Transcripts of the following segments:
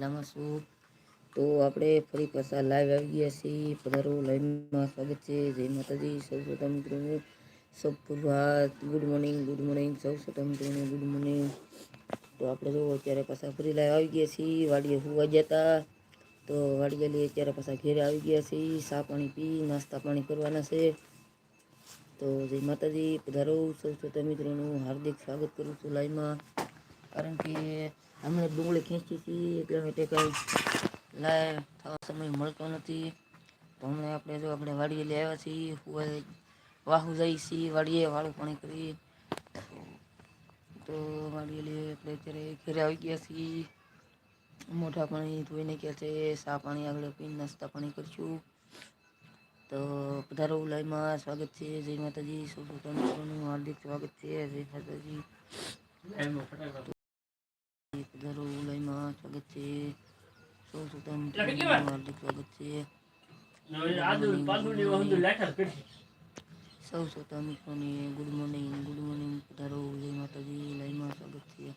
મજામાં છું. તો આપણે ફરી પાછા લાઈવ આવી ગયા છીએ. પધારો લાઈવમાં સ્વાગત છે. જય માતાજી. સૌ શ્રોતા મિત્રોને સૌ પ્રભાત. ગુડ મોર્નિંગ ગુડ મોર્નિંગ સૌ શ્રોતા મિત્રોને ગુડ મોર્નિંગ તો આપણે જો અત્યારે પાછા ફરી લાઈવ આવી ગયા છીએ. વાડીએ હુવા ગયા હતા તો વાડીએ લઈ અત્યારે પાછા ઘેરે આવી ગયા છીએ. ચા પાણી પી, નાસ્તા પાણી કરવાના છે. તો જય માતાજી. પધારો. સૌ શ્રોતા મિત્રોનું હાર્દિક સ્વાગત કરું છું લાઈવમાં કારણ કે હમણાં ડુંગળી ખેંચી હતી, એટલે માટે કંઈ લાય થવા સમય મળતો નથી. તો હમણાં આપણે જો આપણે વાડીએ લઈ આવ્યા છીએ હુવાઈ વાહુ જઈ છીએ, વાડીએ વાળું પાણી કરી. તો વાડીએ લઈ આપણે અત્યારે ઘરે આવી ગયા છીએ. મોટા પાણી ધોઈને ગયા છે, સા પાણી આગળ પીને નાસ્તા પાણી કરીશું. તો પધારો લાઈમાં સ્વાગત છે. જય માતાજી. સૌ શ્રોતા હાર્દિક સ્વાગત છે. જય માતાજી. સૌ મિત્રોનું હાર્દિક ગુડ મોર્નિંગ ગુડ મોર્નિંગ પધારો જય માતાજી લાઈવમાં સ્વાગત છે.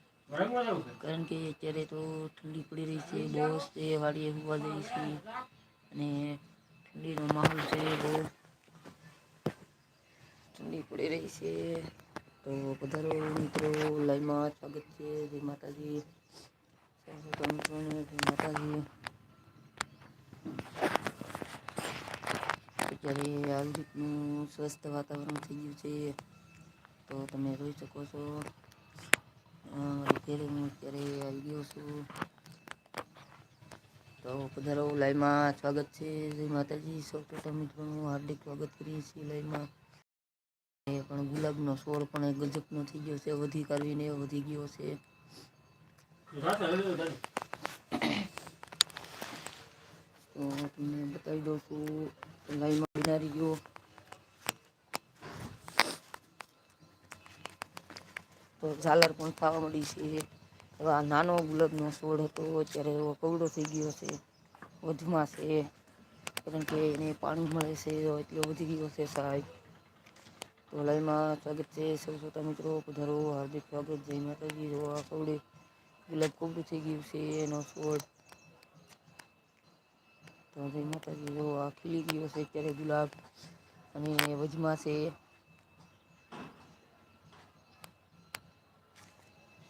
કારણ કે અત્યારે તો ઠંડી પડી રહી છે, બહુ છે વાડીએ હોવા જઈ છે અને ઠંડીનો માહોલ છે બહુ ઠંડી પડી રહી છે. તો પધારો મિત્રો લાઈવમાં સ્વાગત છે. જય માતાજી. શ્રોતા જય માતાજી. અત્યારે આવી રીતનું સ્વસ્થ વાતાવરણ થઈ ગયું છે. તો તમે જોઈ શકો છો. અત્યારે હું અત્યારે આવી ગયો છું. તો પધારો લાઈવમાં સ્વાગત છે. જય માતાજી. સૌ પ્રથમ મિત્રોનું હાર્દિક સ્વાગત કરીએ છીએ લાઈવમાં. એ પણ ગુલાબનો છોડ પણ ગજબનો થઈ ગયો છે, વધી કાઢવીને વધી ગયો છે. તો તમને બતાવી દઉં છું, લાઈનમાં બિનારી ગયો. તો ઝાલર પણ થવા મળી છે. હવે આ નાનો ગુલાબનો છોડ હતો, અત્યારે એવો કવડો થઈ ગયો છે, વધમાં છે. કારણ કે એને પાણી મળે છે, એટલો વધી ગયો છે સાહેબ. તો લાઈવમાં સ્વાગત છે સૌ શ્રોતા મિત્રો, પધારો, હાર્દિક સ્વાગત, જય માતાજી જો આ કવડે ગુલાબ કવડું થઈ ગયું છે એનો છોડ તો જય માતાજી, જો આ ખીલી ગયો છે અત્યારે ગુલાબ અને વજમાં છે.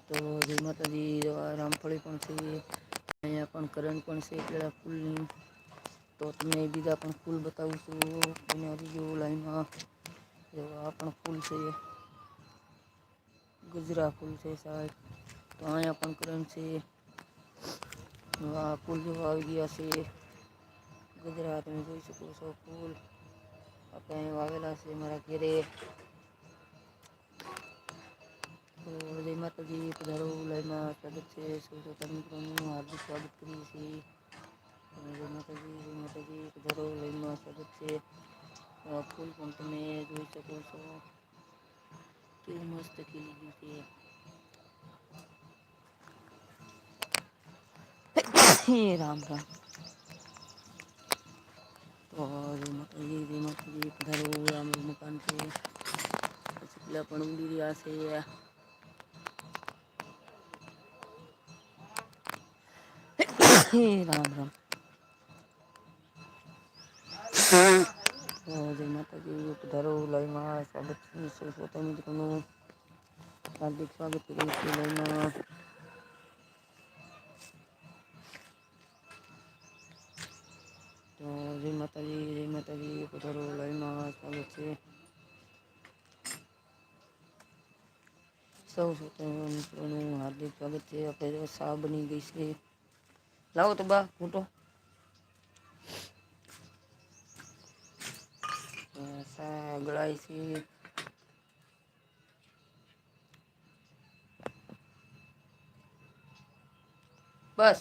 તો જય માતાજી આ રામફળી પણ છે, અહીંયા પણ કરંટ પણ છે પેલા ફૂલની. તો તમને બીજા પણ ફૂલ બતાવું છું. એને હજી જો લાઈનમાં જો આ પણ ફૂલ છે ગુજરા ફૂલ છે સાહેબ. તો અહીંયા પણ કરંટ છે. આ ફૂલ જેવા આવી ગયા છે. ગુજરા તમે જોઈ શકો છો ફૂલ. આપણે અહીં વાવેલા છે મારા ઘેરે. તો જય માતાજી પધારો લાઈમાં સ્વાગત છે. સૌ શ્રોતા મિત્રોનું હાર્દિક સ્વાગત કરીએ છીએ. જય માતાજી જય માતાજી પધારો લાઈમાં સ્વાગત છે. ફૂલ પણ તમે જોઈ શકો છો કેવું મસ્ત ખીલી ગયું છે રામ રામ તો માતાજી જય માતાજી પધારો અમારું મકાન છે પછી પેલા પણ ઉડી રહ્યા રામ રામ જય માતાજી પધારો લાઈમાં સ્વાગત છે શ્રોતા મિત્રોનું. હાર્દિક સ્વાગત કરું છું લાઈમાં. તો જય માતાજી જય માતાજી પધારો લાઈમાં સ્વાગત છે. સૌ શ્રોતા મિત્રોનું હાર્દિક સ્વાગત છે. આપણે સા બની ગઈ છે. લાવો તો બા, ફૂટો. ગળાય છે બસ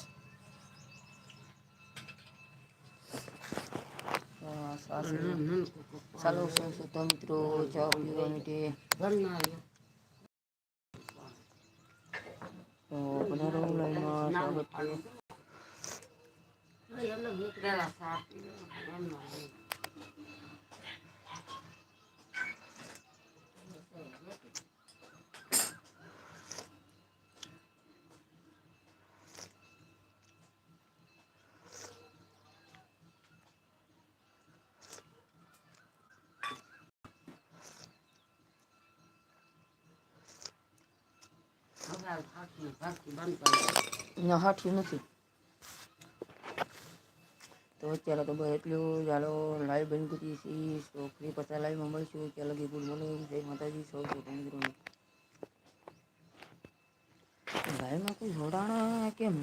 ચાલો સૌ શ્રોતા મિત્રો ચા પીવા માટે તો પધારો લાઈનમાં સ્વાગત છે ના હાઠ્યું નથી. તો અત્યારે તો ભાઈ એટલું ચાલો લાઈવ બંધ કરીએ છીએ તો ફ્રી પાછા લાઈવમાં મળશું. ત્યાં લગી ગુડ મોર્નિંગ જય માતાજી. સૌ સૌ ભાઈમાં કોઈ જોડાણ કેમ